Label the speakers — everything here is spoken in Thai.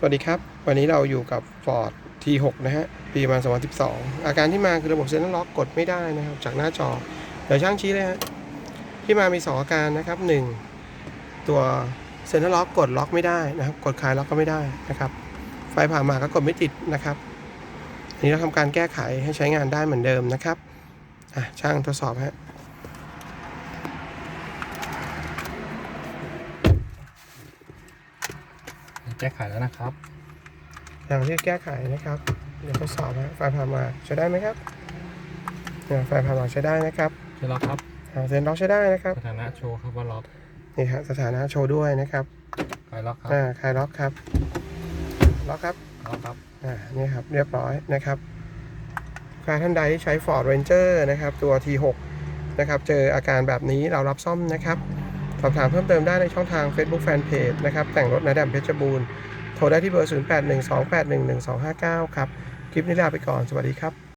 Speaker 1: สวัสดีครับ วันนี้เราอยู่กับ Ford T6 นะฮะ ปีประมาณ2012 อาการที่มาคือระบบเซ็นทรัลล็อกกดไม่ได้นะครับ จากหน้าจอ เดี๋ยวช่างชี้เลยฮะ ที่มามี 2 อาการนะครับ 1 ตัวเซ็นทรัลล็อกกดล็อกไม่ได้นะครับ กดคลายล็อกก็ไม่ได้นะครับ ไฟผ่ามาก็กดไม่ติดนะครับอันนี้เราทำการแก้ไขให้ใช้งานได้เหมือนเดิมนะครับ อะช่างทดสอบฮะ
Speaker 2: แก้ไขแล้วนะครับ
Speaker 1: อย่างที่แก้ไขนะครับ เดี๋ยวทดสอบฮะไฟผ่ามาใช้ได้ไหมครับอ่าไฟผ่ามาใช้ได้นะครับ
Speaker 2: ใช่แล้วครับ
Speaker 1: อ่าเซ็นล็อกใช้ได้นะครับ
Speaker 2: สถานะโชว์ครับว่าล็อก
Speaker 1: นี่ฮะสถานะโชว์ด้วยนะครับ
Speaker 2: คลายล็อกครับ
Speaker 1: อ่าคลายล็อกครับล็อกครับ
Speaker 2: ล็อกครับ
Speaker 1: อ่านี่ครับเรียบร้อยนะครับลูกค้าท่านใดที่ใช้ Ford Ranger นะครับตัว T6 นะครับเจออาการแบบนี้เรารับซ่อมนะครับส อบถามเพิ่มเติมได้ในช่องทาง Facebook Fanpage นะครับแต่งรถนะแดมเพชรบูรณ์โทรได้ที่เบอร์ 0812811259 ครับ คลิปนี้ลาไปก่อน สวัสดีครับ